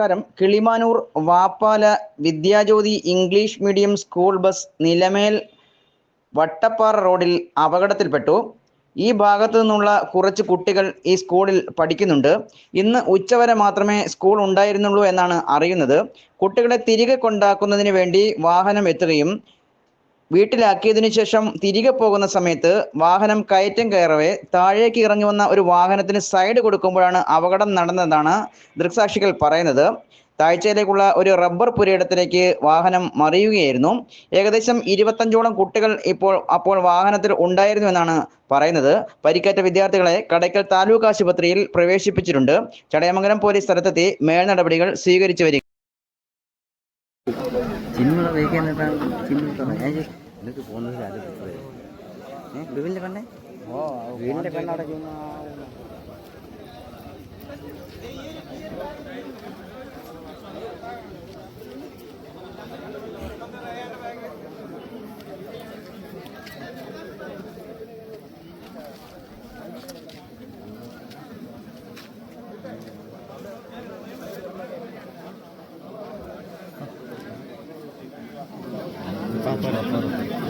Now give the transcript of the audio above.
നമസ്കാരം. Kilimanoor Vappala Vidyajyothi English medium school bus Nilamel Vattappara റോഡിൽ അപകടത്തിൽപ്പെട്ടു. ഈ ഭാഗത്തു നിന്നുള്ള കുറച്ച് കുട്ടികൾ ഈ സ്കൂളിൽ പഠിക്കുന്നുണ്ട്. ഇന്ന് ഉച്ചവരെ മാത്രമേ സ്കൂൾ ഉണ്ടായിരുന്നുള്ളൂ എന്നാണ് അറിയുന്നത്. കുട്ടികളെ തിരികെ കൊണ്ടാക്കുന്നതിന് വേണ്ടി വാഹനം എത്തുകയും വീട്ടിലാക്കിയതിനു ശേഷം തിരികെ പോകുന്ന സമയത്ത് വാഹനം കയറ്റം കയറവേ താഴേക്ക് ഇറങ്ങി വന്ന ഒരു വാഹനത്തിന് സൈഡ് കൊടുക്കുമ്പോഴാണ് അപകടം നടന്നതെന്നാണ് ദൃക്സാക്ഷികൾ പറയുന്നത്. താഴ്ചയിലേക്കുള്ള ഒരു റബ്ബർ പുരയിടത്തിലേക്ക് വാഹനം മറിയുകയായിരുന്നു. ഏകദേശം ഇരുപത്തഞ്ചോളം കുട്ടികൾ ഇപ്പോൾ അപ്പോൾ വാഹനത്തിൽ ഉണ്ടായിരുന്നു എന്നാണ് പറയുന്നത്. പരിക്കേറ്റ വിദ്യാർത്ഥികളെ കടയ്ക്കൽ താലൂക്ക് ആശുപത്രിയിൽ പ്രവേശിപ്പിച്ചിട്ടുണ്ട്. ചടയമംഗലം പോലീസ് സ്ഥലത്തെത്തി മേൽ നടപടികൾ സ്വീകരിച്ചു വരിക എന്നിട്ട് പോകുന്നത് അത് കിട്ടുന്നത് ഏഹ് വീടിന്റെ പെണ്ണെ വീടിന്റെ പെണ്ണവിടെ ചുമ്മാ claro.